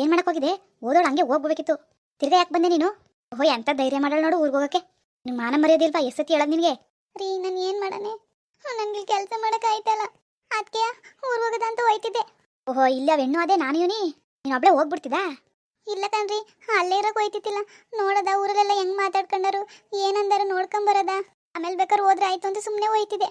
ಏನ್ ಮಾಡಕ್ ಹೋಗಿದೆ ಓದೋಳು ಹಂಗೆ ಹೋಗ್ಬೇಕಿತ್ತು ತಿರ್ಗಾ ಯಾಕೆ ಬಂದೆ ನೀನು? ಓಹೋ ಎಂತ ಧೈರ್ಯ ಮಾಡಲ್ ನೋಡು ಊರಿಗೆ ಹೋಗಕ್ಕೆ. ನಿನ್ ಮಾನ ಮರ್ಯೋದಿಲ್ವಾ ಎಷ್ಟತಿ ಹೇಳದ್ ನಿನಗೆ? ರೀ, ನಾನು ಏನ್ ಮಾಡನೆ? ನನ್ಗೆ ಕೆಲಸ ಮಾಡಕ್ ಆಯ್ತಲ್ಲ. ಅದಕ್ಕೆ ಊರ್ ಹೋಗದಂತ ಹೋಯ್ತಿದ್ದೆ. ಓಹೋ, ಇಲ್ಲ ಹೆಣ್ಣು ಅದೇ ನಾನು ಇವನಿ ನೀನು ಒಬ್ಳೆ ಹೋಗ್ಬಿಡ್ತಿದಾ ಇಲ್ಲ ಕಣ್ರಿ, ಅಲ್ಲೇ ಇರೋಕೆ ಹೋಯ್ತಿತ್ತಿಲ್ಲ ನೋಡದ, ಊರಲ್ಲೆಲ್ಲ ಹೆಂಗ್ ಮಾತಾಡ್ಕೊಂಡರು? ಏನಂದಾರ ನೋಡ್ಕೊಂಡ್ ಬರದ? ಆಮೇಲೆ ಬೇಕಾದ್ರೆ ಹೋದ್ರೆ ಆಯ್ತು ಅಂತ ಸುಮ್ಮನೆ ಹೋಯ್ತಿದ್ದೆ.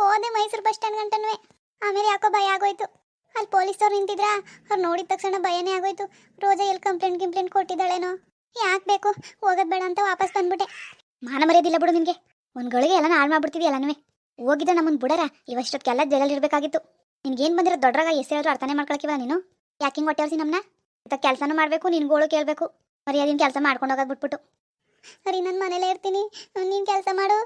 ಹೋದೆ ಮೈಸೂರು ಬಸ್ ಸ್ಟ್ಯಾಂಡ್ ಗಂಟನ್ವೆ. ಆಮೇಲೆ ಯಾಕೋ ಭಯ ಆಗೋಯ್ತು. ಅಲ್ಲಿ ಪೊಲೀಸವ್ರು ನಿಂತಿದ್ರ? ಅವ್ರು ನೋಡಿದ ತಕ್ಷಣ ಭಯನೇ ಆಗೋಯ್ತು. ರೋಜಾ ಎಲ್ಲಿ ಕಂಪ್ಲೇಂಟ್ ಗಿಂಪ್ಲೇಂಟ್ ಕೊಟ್ಟಿದ್ದಾಳೇನೋ? ಯಾಕೆ ಬೇಕು? ಹೋಗೋದು ಬೇಡ ಅಂತ ವಾಪಸ್ ಬಂದ್ಬಿಟ್ಟೆ. ಮಾನ ಮರ್ಯಾದಿಲ್ಲ ಬಿಡು ನಿನಗೆ. ಒಂದು ಗಳಿಗೆ ಎಲ್ಲ ಹಾಳು ಮಾಡ್ಬಿಡ್ತಿದ್ಯಲ್ಲನೂ ಹೋಗಿದ್ರೆ ನಮ್ಮನ್ನು ಬಿಡರ ಇವಷ್ಟೊತ್ತಿಗೆಲ್ಲ ಜೈಲಲ್ಲಿ ಇರಬೇಕಾಗಿತ್ತು. ನಿನ್ಗೇನು ಬಂದಿರೋ ದೊಡ್ಡರಾಗ ಎಷ್ಟೇನಾದ್ರೂ ಅರ್ಥನೇ ಮಾಡ್ಕೊಳಕಿವ ನೀನು? ಯಾಕೆ ಹಿಂಗೆ ನಮ್ಮನ್ನ ಇಂಥ ಕೆಲಸನೂ ಮಾಡಬೇಕು ನಿನ್ಗೋಳು ಕೇಳಬೇಕು. ಮರ್ಯಾದಿನ ಕೆಲಸ ಮಾಡ್ಕೊಂಡು ಹೋಗೋದು ಬಿಟ್ಬಿಟ್ಟು. ಸರಿ ನನ್ನ ಮನೇಲೇ ಇರ್ತೀನಿ. ನೀನು ಕೆಲಸ ಮಾಡು.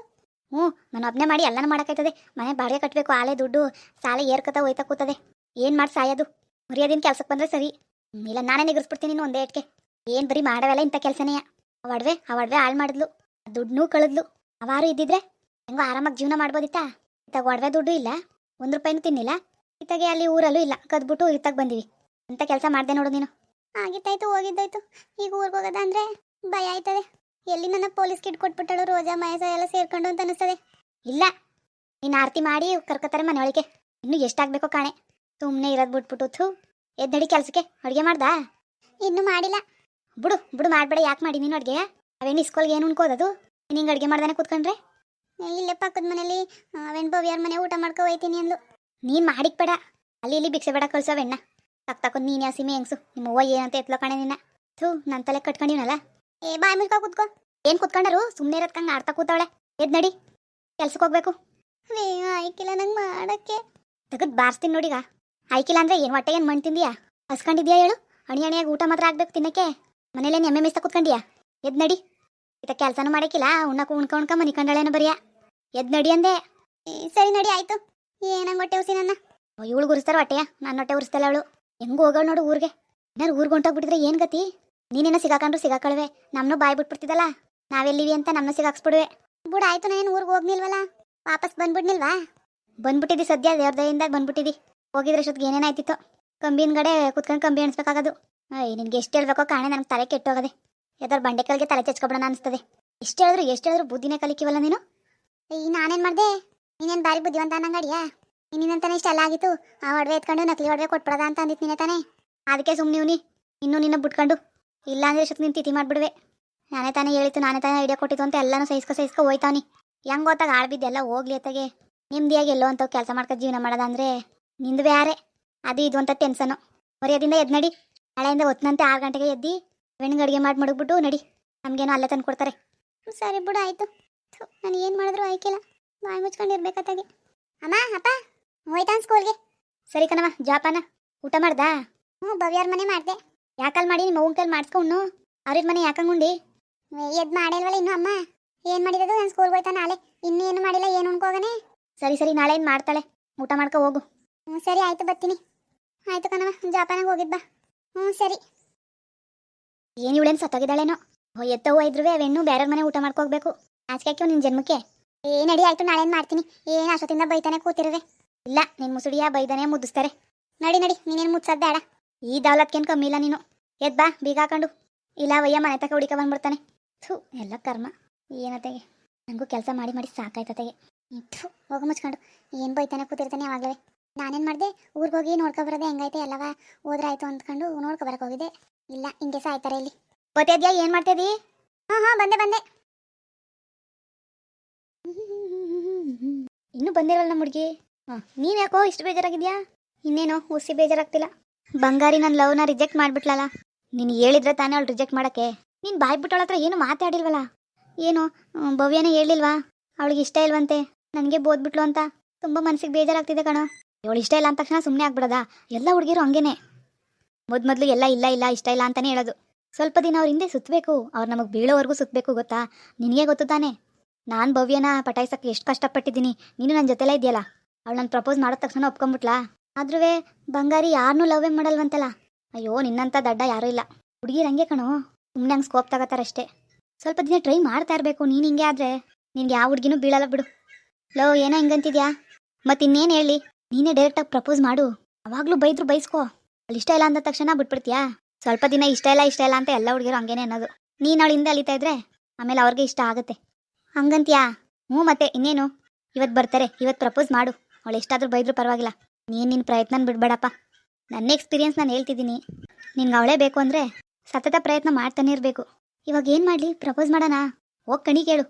ಹ್ಞೂ ನಾನು ಒಬ್ಬನೇ ಮಾಡಿ ಎಲ್ಲನೂ ಮಾಡೋಕ್ಕಾಯ್ತದೆ. ಮನೆ ಬಾಡಿಗೆ ಕಟ್ಟಬೇಕು ಆಲೆ ದುಡ್ಡು, ಸಾಲೆ ಏರ್ಕತ ಹೋಯ್ತಾ ಕೂತದೆ. ಏನು ಮಾಡಿ ಸಾಯೋದು? ಮರ್ಯಾದಿನ ಕೆಲ್ಸಕ್ಕೆ ಬಂದ್ರೆ ಸರಿ. ಇಲ್ಲ, ನಾನೇ ನಿಗರ್ಸ್ಬಿಡ್ತೀನಿ ನೀನು ಒಂದೇ ಇಟ್ಕೆ ಏನು ಬರೀ ಮಾಡವೆಲ್ಲ ಇಂಥ ಕೆಲಸನೇ. ಆ ಅವಡ್ವೆ ಆ ಒಡವೆ ಹಾಳು ಮಾಡಿದ್ಲು. ದುಡ್ಡನ್ನೂ ಕಳೆದ್ಲು. ಅವಾರು ಇದ್ದಿದ್ರೆ ಹೆಂಗೋ ಆರಾಮಾಗಿ ಜೀವನ ಮಾಡ್ಬೋದಿತ್ತಾ? ಇತ್ತಾಗ ಒಡವೆ ದುಡ್ಡು ಇಲ್ಲ. ಒಂದು ರೂಪಾಯಿನೂ ತಿನ್ನಿಲ್ಲ. ಇತ್ತಾಗೆ ಅಲ್ಲಿ ಊರಲ್ಲೂ ಇಲ್ಲ. ಕದ್ಬಿಟ್ಟು ಇತ್ತಾಗ ಬಂದಿವಿ. ಅಂತ ಕೆಲಸ ಮಾಡ್ದೆ ನೋಡು ನೀನು. ಆಗಿತ್ತಾಯ್ತು, ಹೋಗಿದ್ದಾಯ್ತು. ಈಗ ಊರಿಗೆ ಹೋಗೋದ ಅಂದ್ರೆ ಭಯ ಆಯ್ತದೆ. ಎಲ್ಲಿ ನನ್ನ ಪೊಲೀಸ್ ಕಿಟ್ ಕೊಟ್ಬಿಟ್ಟಳು, ರೋಜಾ ಮಯಸ ಎಲ್ಲ ಸೇರ್ಕೊಂಡು ಅಂತ ಅನಿಸ್ತದೆ ಇಲ್ಲ. ನೀನು ಆರತಿ ಮಾಡಿ ಕರ್ಕೋತಾರೆ ಮನೆಯೊಳಗೆ ಇನ್ನು ಎಷ್ಟಾಗಬೇಕೋ ಕಾಣೆ. ಸುಮ್ಮನೆ ಇರೋದು ಬಿಟ್ಬಿಟ್ಟು ಥೂ ಎದ್ದು ನಡಿ ಕೆಲಸಕ್ಕೆ ಅಡುಗೆ ಮಾಡ್ದಾ? ಇನ್ನೂ ಮಾಡಿಲ್ಲ. ಬಿಡು ಬಿಡು ಮಾಡಬೇಡ ಯಾಕೆ ಮಾಡಿ ನೀನು ಅಡುಗೆ ಅವೇನು ಇಸ್ಕೊಲ್ಗೆ ಏನು ಉಣ್ಕೋದದು ನೀನು ಹಿಂಗೆ ಅಡುಗೆ ಮಾಡ್ದಾನೆ ಕೂತ್ಕೊಂಡ್ರೆ? ಇಲ್ಲೇ ಪಕ್ಕದ ಮನೇಲಿ ಅವೇನು ಭವ್ಯಾರ ಮನೆ ಊಟ ಮಾಡ್ಕೊ ಹೋಯ್ತೀನಿ ಅಂದ್ಲು. ನೀನು ಮಾಡಿಕ್ ಬೇಡ. ಅಲ್ಲಿ ಇಲ್ಲಿ ಭಿಕ್ಷೆ ಬೇಡ ಕಳ್ಸೋವೆಣ್ಣ ತಕ್ ತಕೊಂಡು ನೀನು ಹಸಿಮೆ ಹೆಂಗ್ಸು? ನಿಮ್ಮ ಅವ್ವ ಏನಂತ ಎತ್ಲ ಕಣೆ ನಿನ್ನ. ಥೂ ನನ್ನ ತಲೆ ಕಟ್ಕೊಂಡಿವನಲ್ಲ? ಏ ಬಾಯ್ ಮಿಲ್ಕ ಕೂತ್ಕೋ. ಏನು ಕೂತ್ಕೊಂಡರು? ಸುಮ್ಮನೆ ಇರೋದ್ಕಂಗೆ ಆಡ್ತಾ ಕೂತಾವಳೆ. ಎದ್ ನಡಿ. ಕೆಲ್ಸಕ್ಕೆ ಹೋಗ್ಬೇಕು. ಏ ಆಯ್ಕಿಲ್ಲ ನಂಗೆ ಮಾಡಕ್ಕೆ. ತೆಗೆದು ಬಾರಿಸ್ತೀನಿ ನೋಡಿಗ ಆಯ್ಕಿಲ್ಲ ಅಂದ್ರೆ ಏನು ಹೊಟ್ಟೆ ಏನು ಮಣ್ಣು ತಿಂದಿಯಾ? ಹಸ್ಕೊಂಡಿದ್ಯಾ ಹೇಳು? ಅಣಿ ಅಣಿಯಾಗಿ ಊಟ ಮಾತ್ರ ಆಗ್ಬೇಕು ತಿನ್ನಕ್ಕೆ. ಮನೇಲೇನು ಎಮ್ಮೆ ಮೇಸ್ತಾ ಕೂತ್ಕೊಂಡಿಯಾ? ಎದ್ ನಡಿ. ಇತ ಕೆಲಸನೂ ಮಾಡಕ್ಕಿಲ್ಲ, ಉಣ್ಣಕ್ಕೆ ಉಣ್ಕ ಉಣ್ಕ ಮನಿ ಕಂಡಳೇನೋ ಬರಿಯಾ. ಎದ್ ನಡಿ ಅಂದೆ. ಸರಿ ನಡಿ, ಆಯ್ತು. ಏನಂಗ್ ಹೊಟ್ಟೆ ಉಸಿ ನನ್ನ ಇವಳು ಗುರುಸ್ತಾರ ಹೊಟ್ಟೆಯ ನನ್ನ ಹೊಟ್ಟೆ ಉರಿಸ್ತಲ್ಲ ಅವಳು. ಹೆಂಗ್ ಹೋಗೋಳು ನೋಡು ಊರಿಗೆ. ಏನಾರು ಊರ್ಗೆ ಹೊಂಟೋಗ್ಬಿಟ್ಟಿದ್ರೆ ಏನು ಗತಿ? ನೀನೇನ ಸಿಗಾಕೊಂಡ್ರು ಸಿಗಾಕಳ್ವೆ. ನಮ್ಮನ್ನು ಬಾಯ್ ಬಿಟ್ಬಿಡ್ತಿದಲ್ಲ ನಾವೆಲ್ಲಿವಿ ಅಂತ ನಮ್ಮನ್ನ ಸಿಗಾಕ್ಸ್ಬಿಡುವೆ. ಬಿಡು, ಆಯ್ತು ನಾನು ಊರಿಗೆ ಹೋಗ್ನಿಲ್ವಲ್ಲ? ವಾಪಸ್ ಬಂದ್ಬಿಡ್ನಿಲ್ವಾ? ಬಂದ್ಬಿಟ್ಟಿದ್ದಿ ಸದ್ಯ ದೇವ್ರ ದಯಿಂದ ಬಂದ್ಬಿಟ್ಟಿದ್ದಿ. ಹೋಗಿದ್ರೆ ಅಷ್ಟೊತ್ತಿಗೆ ಏನೇನಾಯ್ತಿತ್ತು ಕಂಬಿನ ಕಡೆ ಕುತ್ಕೊಂಡು ಕಂಬಿ ಅಣಿಸ್ಬೇಕಾಗೋದು ಅಯ್ಯ ನಿನ್ಗೆ ಎಷ್ಟು ಹೇಳ್ಬೇಕೋ ಕಾಣೆ, ನನಗೆ ತಲೆ ಕೆಟ್ಟೋಗದೆ. ಯಾವ್ದಾರು ಬಂಡೆಕಲ್ಗೆ ತಲೆ ಚಚ್ಕೊಬಿಡೋಣ ಅನಿಸ್ತದೆ. ಎಷ್ಟು ಹೇಳಿದ್ರು ಎಷ್ಟು ಹೇಳಿದ್ರು ಬುದ್ಧಿನೇ ಕಲಿಕಿವಲ್ಲ ನೀನು? ಈ ನಾನೇನು ಮಾಡಿದೆ? ನೀನೇನು ಬಾರಿ ಬುದ್ಧಿವಂತ ಅನ್ನಂಗಡಿಯಾ ನಿನ್ನಂತಾನೆ ಇಷ್ಟೆಲ್ಲ ಆಗಿತ್ತು. ಆ ಒಡವೆ ಎತ್ಕೊಂಡು ನಕಲಿ ಒಡವೆ ಕೊಟ್ಬಿಡದ ಅಂತ ಅಂದಿತ್ತು ನಿನ್ನೆ ತಾನೇ? ಅದಕ್ಕೆ ಸುಮ್ಮನೆ ನೀ ಇನ್ನೂ ನಿನ್ನ ಬಿಟ್ಕೊಂಡು. ಇಲ್ಲ ಅಂದ್ರೆ ಇಷ್ಟೊತ್ತು ನೀನು ತಿಥಿ ಮಾಡಿಬಿಡುವೆ. ನಾನೇ ತಾನೇ ಹೇಳಿತ್ತು ನಾನೇ ತಾನೇ ಐಡಿಯಾ ಕೊಟ್ಟಿತ್ತು ಅಂತ ಎಲ್ಲನೂ ಸಹಿಸ್ಕೊ ಸಹಿಸ್ಕೊ ಹೋಯ್ತಾವನಿ. ಹೆಂಗ್ ಗೊತ್ತಾಗ ಆಳ್ಬಿದ್ದೆಲ್ಲ ಹೋಗ್ಲಿ ಅತ್ತಾಗೆ. ನೆಮ್ಮದಿಯಾಗಿ ಎಲ್ಲೋ ಅಂತ ಕೆಲಸ ಮಾಡ್ಕೊ ಜೀವನ ಮಾಡೋದಂದ್ರೆ ನಿಂದು ಬೇರೆ ಅದು ಇದು ಅಂತ ಟೆನ್ಷನು ಮರ್ಯಾದಿಂದ ಎದ್ದು ನಡಿ. ನಾಳೆಯಿಂದ ಹೊತ್ತಿನಂತೆ ಆರು ಗಂಟೆಗೆ ಎದ್ದು ಬೆಣ್ಣಿಗೆ ಅಡುಗೆ ಮಾಡಿ ಮಡಗ್ಬಿಟ್ಟು ನಡಿ. ನಮಗೇನೋ ಅಲ್ಲೇ ತಂದು ಕೊಡ್ತಾರೆ. ಸರಿ ಬಿಡು, ಆಯಿತು. ನಾನು ಏನು ಮಾಡಿದ್ರು ಆಯ್ಕಿಲ್ಲ. ಬಾಯಿ ಮುಚ್ಕೊಂಡು ಅಮ್ಮ, ಅಪ್ಪ ಹೋಯ್ತಾ ಸ್ಕೂಲ್ಗೆ ಸರಿ ಕಣವ ಜಾಪಾನ. ಊಟ ಮಾಡ್ದಾ? ಹ್ಞೂ ಭವ್ಯಾರ ಮನೆ ಮಾಡಿದೆ. ಯಾಕಲ್ ಮಾಡಿ? ನಿಮ್ಮ ಅವ್ನ ಕೈಲಿ ಮಾಡಿಸ್ಕೊಂಡು ಅವ್ರ ಮನೆ ಯಾಕಂಗುಂಡಿ ಎದ್ ಮಾಡಿಲ್ವಲ್ಲ ಇನ್ನು ಅಮ್ಮ? ಏನು ಮಾಡಿರೋದು? ನಾನು ಸ್ಕೂಲ್ಗೆ ಹೋಯ್ತಾ ನಾಳೆ. ಇನ್ನೇನು ಮಾಡಿಲ್ಲ, ಏನು ಅನ್ಕೋಗನೆ ಸರಿ ಸರಿ, ನಾಳೆ ಏನು ಮಾಡ್ತಾಳೆ? ಊಟ ಮಾಡ್ಕೊ ಹೋಗು. ಹ್ಞೂ, ಸರಿ, ಆಯ್ತು, ಬರ್ತೀನಿ. ಆಯ್ತು ಕಣವ ಜಾಪಾನಾಗ ಹೋಗಿದ್ ಬಾ. ಹ್ಞೂ, ಸರಿ. ಏನು ಇವಳೇನು ಸತ್ತೋಗಿದ್ದಾಳೇನೋ? ಓ ಎತ್ತವು ಇದ್ರುವೆ ಅವೆಣ್ಣು ಬೇರೆ ಮನೆ ಊಟ ಮಾಡ್ಕೋಗ್ಬೇಕು ಆಚೆ ನಿನ್ನ ಜನ್ಮಕ್ಕೆ. ಏ, ನಡಿ, ಆಯ್ತು ನಾಳೆ ಏನ್ ಮಾಡ್ತೀನಿ. ಏನು ಅಷ್ಟೊತ್ತಿಂದ ಬೈತಾನೆ ಕೂತಿರುವೆ. ಇಲ್ಲ, ನಿನ್ ಮುಸುಡಿಯ ಬೈದಾನೆ ಮುದ್ದಿಸ್ತಾರೆ. ನಡಿ ನಡಿ, ನೀನೇನು ಮುದ್ಸದ್ ಬೇಡ. ಈ ದೌಲತ್ಕೇನು ಕಮ್ಮಿ ಇಲ್ಲ ನೀನು. ಎದ್ ಬಾ, ಬೀಗ ಹಾಕೊಂಡು. ಇಲ್ಲ, ವಯ್ಯ, ಮನೆ ತಕ ಹುಡಿಕ ಬಂದ್ಬಿಡ್ತಾನೆ. ಥೂ, ಎಲ್ಲ ಕರ್ಮ. ಏನತೆಗೆ ನನಗೂ ಕೆಲಸ ಮಾಡಿ ಮಾಡಿ ಸಾಕಾಯ್ತತೆಗೆ ಥೂ, ಹೋಗ ಮುಚ್ಕೊಂಡು. ಏನು ಬೈತಾನೆ ಕೂತಿರ್ತಾನೆ ಯಾವಾಗಲೇ. ನಾನೇನು ಮಾಡಿದೆ? ಊರಿಗೆ ಹೋಗಿ ನೋಡ್ಕೊ ಬರೋದೆ ಹೆಂಗೈತೆ? ಎಲ್ಲವ ಹೋದ್ರಾಯ್ತು ಅಂದ್ಕೊಂಡು ನೋಡ್ಕೊ ಬರಕ್ಕೆ ಹೋಗಿದ್ದೆ. ಇಲ್ಲ ಹಿಂಗೆ ಸಾಯ್ತಾರೆ ಇಲ್ಲಿ. ಗೊತ್ತಿದ್ಯಾ? ಏನು ಮಾಡ್ತಿದ್ದಿ? ಹಾಂ ಹಾಂ, ಬಂದೆ ಬಂದೆ. ಇನ್ನೂ ಬಂದಿರಲ್ಲ ನಮ್ಮ ಹುಡುಗಿ. ಹಾಂ ನೀನು ಯಾಕೋ ಇಷ್ಟು ಬೇಜಾರಾಗಿದ್ಯಾ? ಇನ್ನೇನೋ ಹುಸಿ ಬೇಜಾರಾಗ್ತಿಲ್ಲ. ಬಂಗಾರಿ ನನ್ನ ಲವ್ನ ರಿಜೆಕ್ಟ್ ಮಾಡಿಬಿಟ್ಲಲ್ಲ ನೀನು ಹೇಳಿದ್ರೆ ತಾನೇ ಅವಳು ರಿಜೆಕ್ಟ್ ಮಾಡೋಕ್ಕೆ. ನೀನು ಬಾಯ್ ಬಿಟ್ಟವಳ ಹತ್ರ ಏನು ಮಾತಾಡಿಲ್ವಲ್ಲ ಏನು ಭವ್ಯನೇ ಹೇಳಿಲ್ವಾ? ಅವಳಿಗೆ ಇಷ್ಟ ಇಲ್ವಂತೆ? ನನಗೆ ಬೋದ್ಬಿಟ್ಲು ಅಂತ? ತುಂಬ ಮನಸ್ಸಿಗೆ ಬೇಜಾರಾಗ್ತಿದೆ ಕಣೋ. ಇವಳು ಇಷ್ಟ ಇಲ್ಲ ಅಂದ ತಕ್ಷಣ ಸುಮ್ಮನೆ ಆಗ್ಬಿಡದ? ಎಲ್ಲ ಹುಡುಗಿರು ಹಂಗೇನೆ. ಮೊದ್ ಮೊದಲು ಎಲ್ಲ ಇಲ್ಲ ಇಲ್ಲ, ಇಷ್ಟ ಇಲ್ಲ ಅಂತಾನೆ ಹೇಳೋದು. ಸ್ವಲ್ಪ ದಿನ ಅವ್ರ ಹಿಂದೆ ಸುತ್ತಬೇಕು ಅವ್ರು ನಮಗೆ ಬೀಳೋವರೆಗೂ ಸುತ್ತಬೇಕು ಗೊತ್ತಾ? ನಿನಗೆ ಗೊತ್ತು ತಾನೆ. ನಾನು ಭವ್ಯನ ಪಟಾಯಿಸಕ್ಕೆ ಎಷ್ಟು ಕಷ್ಟಪಟ್ಟಿದ್ದೀನಿ. ನೀನು ನನ್ನ ಜೊತೆಲೇ ಇದೆಯಲ್ಲ? ಅವಳು ನನ್ನ ಪ್ರಪೋಸ್ ಮಾಡಿದ ತಕ್ಷಣ ಒಪ್ಕೊಂಬಿಟ್ಲಾ? ಆದ್ರೂ ಬಂಗಾರಿ ಯಾರನ್ನೂ ಲವ್ವೇ ಮಾಡಲ್ವಂತಲ್ಲ? ಅಯ್ಯೋ ನಿನ್ನಂಥ ದಡ್ಡ ಯಾರೂ ಇಲ್ಲ. ಹುಡುಗಿರು ಹಂಗೆ ಕಣೋ. ಸುಮ್ಮನೆ ಹಂಗೆ ಸ್ಕೋಪ್ ತಗೋತಾರಷ್ಟೇ ಸ್ವಲ್ಪ ದಿನ ಟ್ರೈ ಮಾಡ್ತಾ ಇರಬೇಕು. ನೀನು ಹಿಂಗೆ ಆದರೆ ನಿನ್ಗೆ ಯಾವ ಹುಡುಗಿನೂ ಬೀಳಲ್ಲ ಬಿಡು. ಲೋ, ಏನೋ ಹಿಂಗಂತಿದ್ಯಾ? ಮತ್ತಿನ್ನೇನು ಹೇಳಿ? ನೀನೇ ಡೈರೆಕ್ಟಾಗಿ ಪ್ರಪೋಸ್ ಮಾಡು. ಅವಾಗಲೂ ಬೈದ್ರು ಬೈಸ್ಕೋ. ಅಲ್ಲಿ ಇಷ್ಟ ಇಲ್ಲ ಅಂದ ತಕ್ಷಣ ಬಿಟ್ಬಿಡ್ತೀಯಾ? ಸ್ವಲ್ಪ ದಿನ ಇಷ್ಟ ಇಲ್ಲ ಇಷ್ಟ ಇಲ್ಲ ಅಂತ ಎಲ್ಲ ಹುಡುಗಿರು ಹಂಗೇನೆ ಅನ್ನೋದು. ನೀನು ಅವಳಿಂದ ಅಲಿತಾ ಇದ್ರೆ ಆಮೇಲೆ ಅವ್ರಿಗೆ ಇಷ್ಟ ಆಗುತ್ತೆ. ಹಂಗಂತೀಯಾ? ಹ್ಞೂ ಮತ್ತೆ, ಇನ್ನೇನು? ಇವತ್ತು ಬರ್ತಾರೆ ಇವತ್ತು ಪ್ರಪೋಸ್ ಮಾಡು. ಅವಳು ಎಷ್ಟಾದ್ರೂ ಬೈದ್ರು ಪರವಾಗಿಲ್ಲ. ನೀನು ನಿನ್ನ ಪ್ರಯತ್ನ ಬಿಡಬೇಡಪ್ಪ. ನನ್ನ ಎಕ್ಸ್ಪೀರಿಯನ್ಸ್ ನಾನು ಹೇಳ್ತಿದ್ದೀನಿ. ನಿನ್ಗೆ ಅವಳೇ ಬೇಕು ಅಂದರೆ ಸತತ ಪ್ರಯತ್ನ ಮಾಡ್ತಾನೆ ಇರಬೇಕು. ಇವಾಗ ಏನು ಮಾಡಲಿ? ಪ್ರಪೋಸ್ ಮಾಡೋಣ. ಹೋಗಿ ಕಣಿ ಕೇಳು.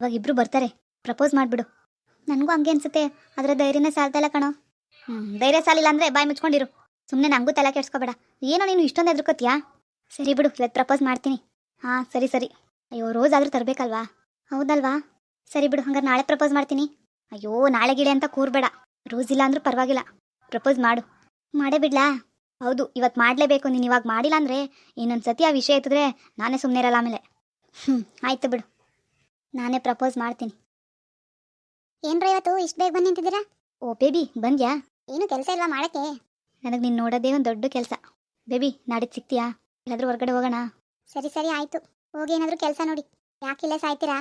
ಇವಾಗ ಇಬ್ರು ಬರ್ತಾರೆ. ಪ್ರಪೋಸ್ ಮಾಡಿಬಿಡು. ನನಗೂ ಹಂಗೆ ಅನ್ಸುತ್ತೆ. ಅದರ ಧೈರ್ಯನೇ ಸಾಲ್ತಾ ಇಲ್ಲ ಕಣೋ. ಹ್ಞೂ ಧೈರ್ಯ ಸಾಲಿಲ್ಲ ಅಂದರೆ ಬಾಯಿ ಮುಚ್ಕೊಂಡಿರು. ಸುಮ್ಮನೆ ನನಗೂ ತಲೆ ಕೆಡ್ಸ್ಕೊಬೇಡ. ಏನೋ ನೀನು ಇಷ್ಟೊಂದು ಎದ್ರುಕೋತೀಯಾ ಸರಿ ಬಿಡು ಇವತ್ತು ಪ್ರಪೋಸ್ ಮಾಡ್ತೀನಿ. ಹಾಂ, ಸರಿ ಸರಿ. ಅಯ್ಯೋ ರೋಸ್ ಆದರೂ ತರಬೇಕಲ್ವಾ? ಹೌದಲ್ವಾ? ಸರಿ ಬಿಡು, ಹಂಗಾರೆ ನಾಳೆ ಪ್ರಪೋಸ್ ಮಾಡ್ತೀನಿ. ಅಯ್ಯೋ, ನಾಳೆ ಗಿಳೆ ಅಂತ ಕೂರ್ಬೇಡ. ರೋಸ್ ಇಲ್ಲ ಅಂದ್ರೂ ಪರವಾಗಿಲ್ಲ. ಪ್ರಪೋಸ್ ಮಾಡು. ಮಾಡೇ ಬಿಡ್ಲಾ? ಹೌದು ಇವತ್ತು ಮಾಡಲೇಬೇಕು. ನೀನು ಇವಾಗ ಮಾಡಿಲ್ಲ ಅಂದರೆ ಇನ್ನೊಂದು ಸತಿ ಆ ವಿಷಯ ಇತ್ತಿದ್ರೆ ನಾನೇ ಸುಮ್ಮನೆ ಇರಲ್ಲ ಆಮೇಲೆ. ಹ್ಞೂ ಆಯಿತು ಬಿಡು. ನಾನೇ ಪ್ರಪೋಸ್ ಮಾಡ್ತೀನಿ. ಏನ್ರ ಇವತ್ತು ಇಷ್ಟು ಬೇಗ ಬಂದು ನಿಂತಿದ್ದೀರಾ? ಓ ಬೇಬಿ ಬಂದ್ಯಾ? ಏನು ಕೆಲಸ ಇಲ್ವಾ ಮಾಡಕ್ಕೆ? ನನಗೆ ನೀನು ನೋಡೋದೇ ಒಂದು ದೊಡ್ಡ ಕೆಲಸ. ಬೇಬಿ ನಾಡಿದ್ದು ಸಿಗ್ತೀಯಾ ಎಲ್ಲಾದ್ರೂ ಹೊರಗಡೆ ಹೋಗೋಣ. ಸರಿ ಸರಿ ಆಯ್ತು. ಹೋಗಿ ಏನಾದರೂ ಕೆಲಸ ನೋಡಿ. ಯಾಕಿಲ್ಲ ಸಾಯ್ತೀರಾ?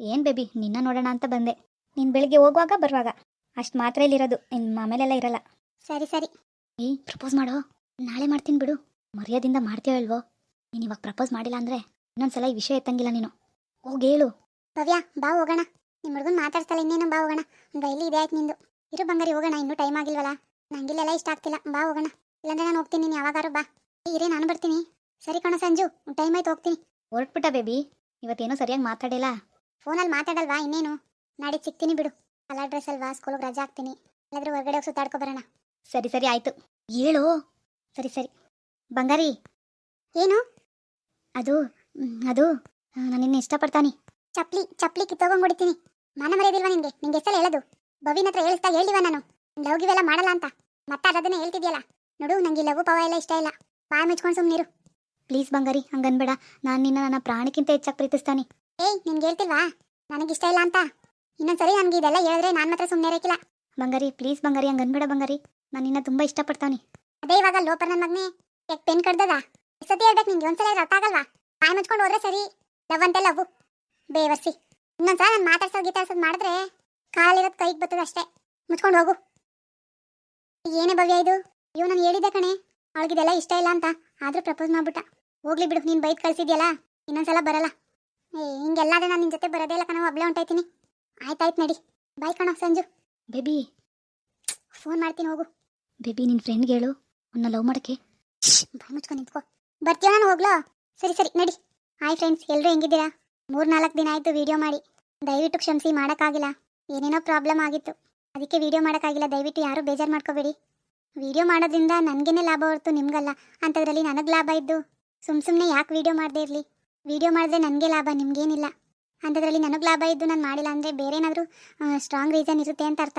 ಏನು ಬೇಬಿ ನಿನ್ನ ನೋಡೋಣ ಅಂತ ಬಂದೆ. ನೀನು ಬೆಳಿಗ್ಗೆ ಹೋಗುವಾಗ ಬರುವಾಗ. ಅಷ್ಟು ಮಾತ್ರ ಇಲ್ಲಿರೋದು. ಇನ್ನು ಮಾಮೇಲೆಲ್ಲ ಇರಲ್ಲ. ಸರಿ ಸರಿ. ಏ ಪ್ರಪೋಸ್ ಮಾಡೋ. ನಾಳೆ ಮಾಡ್ತೀನಿ ಬಿಡು. ಮರ್ಯಾದಿಂದ ಮಾಡ್ತೀಯೋ ಇಲ್ವೋ? ನೀನು ಇವಾಗ ಪ್ರಪೋಸ್ ಮಾಡಿಲ್ಲ ಅಂದರೆ ಇನ್ನೊಂದ್ಸಲ ಈ ವಿಷಯ ಎತ್ತಂಗಿಲ್ಲ ನೀನು. ಹೋಗಿ ಹೇಳು. ಭವ್ಯ ಬಾ ಹೋಗೋಣ. ನಿಮ್ಮ ಹುಡುಗನ್ ಮಾತಾಡ್ತಾಳೆ ಇನ್ನೇನು? ಬಾ ಹೋಗೋಣ. ಬೈಲಿ ಇದೆ ಆಯ್ತು ನಿಂದು. ಇರು ಬಂಗಾರಿ ಹೋಗೋಣ. ಇನ್ನೂ ಟೈಮ್ ಆಗಿಲ್ವಲ್ಲ? ನಂಗಿಲ್ಲೆಲ್ಲ ಇಷ್ಟ ಆಗ್ತಿಲ್ಲ. ಬಾ ಹೋಗೋಣ. ಇಲ್ಲಾಂದ್ರೆ ನಾನು ಹೋಗ್ತೀನಿ. ನೀನು ಯಾವಾಗಾರು ಬಾ. ಇರೇ ನಾನು ಬರ್ತೀನಿ. ಸರಿ ಕಣ ಸಂಜು. ಟೈಮ್ ಆಯ್ತು ಹೋಗ್ತೀನಿ. ಹೊರಟ್ಬಿಟ್ಟ ಬೇಬಿ. ಇವತ್ತೇನೋ ಸರಿಯಾಗಿ ಮಾತಾಡಿಲ್ಲ. ಫೋನಲ್ಲಿ ಮಾತಾಡಲ್ವಾ ಇನ್ನೇನು? ನಾಳೆ ಸಿಗ್ತೀನಿ ಬಿಡು. ಕಲರ್ ಡ್ರೆಸ್ ಅಲ್ವಾ? ಸ್ಕೂಲ್ಗೆ ರಜಾ ಹಾಕ್ತೀನಿ. ಇಲ್ಲಾದ್ರೆ ಹೊರಗಡೆ ಹೋಗಿ ಸುತ್ತಾಡ್ಕೊ ಬರೋಣ. ಸರಿ ಸರಿ ಆಯ್ತು. ಹೇಳು. ಸರಿ ಸರಿ. ಬಂಗಾರಿ. ಏನು? ಅದು ಅದು ನಾನು ನಿನ್ನ ಇಷ್ಟಪಡ್ತಾನೆ. ಚಪ್ಲಿ ಚಪ್ಲಿ ಕಿತ್ತೋಗಂಗ್ ಹೊಡಿತೀನಿ ಮಾನ ಮರ್ಯಾದಿಲ್ವಾ ನಿಂಗೆ? ನಿಂಗೆ ಎಷ್ಟೆಲ್ಲ ಹೇಳೋದು? ಬವಿನ ಹತ್ರ ಹೇಳಿಸ್ತಾ ಹೇಳಿವ ನಾನು? ಲವ್ ಗಿವೆಲ್ಲ ಮಾಡಲ್ಲ ಅಂತ? ಮತ್ತೆ ಅದನ್ನೇ ಹೇಳ್ತಿದ್ಯಲ್ಲ? ನೋಡು, ನಂಗೆ ಲವ್ ಪವ ಎಲ್ಲ ಇಷ್ಟ ಇಲ್ಲ. ಬಾಯ್ ಮುಚ್ಕೊಂಡು ಸುಮ್ಮನಿರು ಪ್ಲೀಸ್ ಬಂಗಾರಿ, ಹಂಗನ್ಬೇಡ. ನಾನು ನಿನ್ನ ನನ್ನ ಪ್ರಾಣಕ್ಕಿಂತ ಹೆಚ್ಚಾಗಿ ಪ್ರೀತಿಸ್ತಾನೆ. ಏಯ್, ನಿನ್ಗೆ ಹೇಳ್ತಿಲ್ವಾ? ನನಗೆ ಇಷ್ಟ ಇಲ್ಲ ಅಂತ? ಇನ್ನೊಂದ್ಸರಿ ನನಗೆ ಇದೆಲ್ಲ ಹೇಳಿದ್ರೆ ನಾನು ಮಾತ್ರ ಸುಮ್ಮನೆ ಇರಕ್ಕಿಲ್ಲ. ಬಂಗಾರಿ, ಪ್ಲೀಸ್ ಬಂಗಾರಿ, ಹಂಗನ್ಬೇಡ ಬಂಗಾರಿ. ನಾನು ನಿನ್ನ ತುಂಬಾ ಇಷ್ಟಪಡ್ತಾನೆ. ಅದೇ ಇವಾಗ ಲೋಪರ್ ನನ್ನ ಮಗನೇ. ಯಾಕೆ ಪೆನ್ ಕಡ್ದದ? ಸತಿ ಹೇಳ್ಬೇಕು ನಿಂಗೆ? ಒಂದ್ಸಲ ಅರ್ಥ ಆಗಲ್ವಾ? ಬಾಯ್ ಮುಚ್ಕೊಂಡು ಹೋದ್ರೆ ಸರಿ. ಲವ್ ಅಂತೆ ಲವ್. ಬೇವರ್ಸಿ. ಇನ್ನೊಂದ್ಸಲ ನಾನು ಮಾತಾಡ್ಸೋ ಗೀತಾಡ್ಸೋದು ಮಾಡಿದ್ರೆ ಕಾಲಿರೋದು ಕೈಗೆ ಬರ್ತದೆ ಅಷ್ಟೇ. ಮುಚ್ಕೊಂಡು ಹೋಗು. ಏನೇ ಭವ್ಯ ಇದು? ಇವ್ ನಾನು ಹೇಳಿದ್ದೆ ಕಣೆ. ಅವಳಿಗಿದೆಲ್ಲ ಇಷ್ಟ ಇಲ್ಲ ಅಂತ. ಆದ್ರೂ ಪ್ರಪೋಸ್ ಮಾಡ್ಬಿಟ್ಟ. ಹೋಗ್ಲಿ ಬಿಡು ನೀನು ಬೈಕ್ ಕಳ್ಸಿದ್ಯಲ್ಲ? ಇನ್ನೊಂದ್ಸಲ ಬರಲ್ಲ. ಏ ಹಿಂಗೆಲ್ಲಾದ್ರೆ ನಾನು ನಿನ್ನ ಜೊತೆ ಬರೋದೇ ಇಲ್ಲ ಕಣ ಒಬ್ಳೆ ಹೊಂಟಾಯ್ತೀನಿ. ಆಯ್ತಾಯ್ತು ನಡಿ. ಬಾಯ್ ಕಣ ಸಂಜು. ಬೇಬಿ. ಫೋನ್ ಮಾಡ್ತೀನಿ ಹೋಗು. ಬೇಬಿ ನಿನ್ನ ಫ್ರೆಂಡ್ಗೆ ಹೇಳು ಅವನ್ನ ಲವ್ ಮಾಡಕ್ಕೆ. ಬಾಯ್ ಮುಚ್ಕೊಂಡು ನಿಂತ್ಕೋ. ಬರ್ತೀಯ ನಾನು ಹೋಗ್ಲೋ? ಸರಿ ಸರಿ ನಡಿ. ಹಾಯ್ ಫ್ರೆಂಡ್ಸ್ ಎಲ್ಲರೂ ಹೆಂಗಿದ್ದೀರಾ? ಮೂರು ನಾಲ್ಕು ದಿನ ಆಯಿತು ವಿಡಿಯೋ ಮಾಡಿ. ದಯವಿಟ್ಟು ಕ್ಷಮಿಸಿ, ಮಾಡೋಕ್ಕಾಗಿಲ್ಲ. ಏನೇನೋ ಪ್ರಾಬ್ಲಮ್ ಆಗಿತ್ತು. ಅದಕ್ಕೆ ವಿಡಿಯೋ ಮಾಡೋಕ್ಕಾಗಿಲ್ಲ. ದಯವಿಟ್ಟು ಯಾರೂ ಬೇಜಾರು ಮಾಡ್ಕೋಬೇಡಿ. ವಿಡಿಯೋ ಮಾಡೋದ್ರಿಂದ ನನಗೇನೆ ಲಾಭ ಹೊರತು, ನಿಮಗಲ್ಲ. ಅಂಥದ್ರಲ್ಲಿ ನನಗೆ ಲಾಭ ಇದ್ದು. ಸುಮ್ಮ ಸುಮ್ಮನೆ ಯಾಕೆ ವಿಡಿಯೋ ಮಾಡದೇ ಇರಲಿ? ವಿಡಿಯೋ ಮಾಡಿದ್ರೆ ನನಗೆ ಲಾಭ, ನಿಮಗೇನಿಲ್ಲ. ಅಂಥದ್ರಲ್ಲಿ ನನಗೆ ಲಾಭ ಇದ್ದು ನಾನು ಮಾಡಿಲ್ಲ ಅಂದರೆ ಬೇರೆ ಏನಾದರೂ ಸ್ಟ್ರಾಂಗ್ ರೀಸನ್ ಇರುತ್ತೆ ಅಂತ ಅರ್ಥ.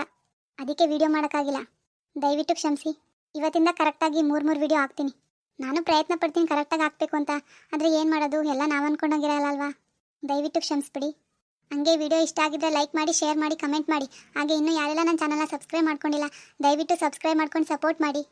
ಅದಕ್ಕೆ ವಿಡಿಯೋ ಮಾಡೋಕ್ಕಾಗಿಲ್ಲ. ದಯವಿಟ್ಟು ಕ್ಷಮಿಸಿ. ಇವತ್ತಿಂದ ಕರೆಕ್ಟಾಗಿ ಮೂರು ಮೂರು ವಿಡಿಯೋ ಹಾಕ್ತೀನಿ. ನಾನು ಪ್ರಯತ್ನ ಪಡ್ತೀನಿ ಕರೆಕ್ಟಾಗಿ ಹಾಕ್ಬೇಕು ಅಂತ. ಆದರೆ ಏನು ಮಾಡೋದು? ಎಲ್ಲ ನಾವು ಅಂದ್ಕೊಂಡಂಗಿರಲ್ಲ ಅಲ್ವಾ? ದಯವಿಟ್ಟು ಕ್ಷಮಿಸ್ಬಿಡಿ. ಹಂಗೆ ವಿಡಿಯೋ ಇಷ್ಟ ಆಗಿದ್ರೆ ಲೈಕ್ ಮಾಡಿ, ಶೇರ್ ಮಾಡಿ, ಕಮೆಂಟ್ ಮಾಡಿ. ಹಾಗೆ ಇನ್ನೂ ಯಾರೆಲ್ಲ ನನ್ನ ಚಾನಲ್ನ ಸಬ್ಸ್ಕ್ರೈಬ್ ಮಾಡ್ಕೊಂಡಿಲ್ಲ, ದಯವಿಟ್ಟು ಸಬ್ಸ್ಕ್ರೈಬ್ ಮಾಡ್ಕೊಂಡು ಸಪೋರ್ಟ್ ಮಾಡಿ.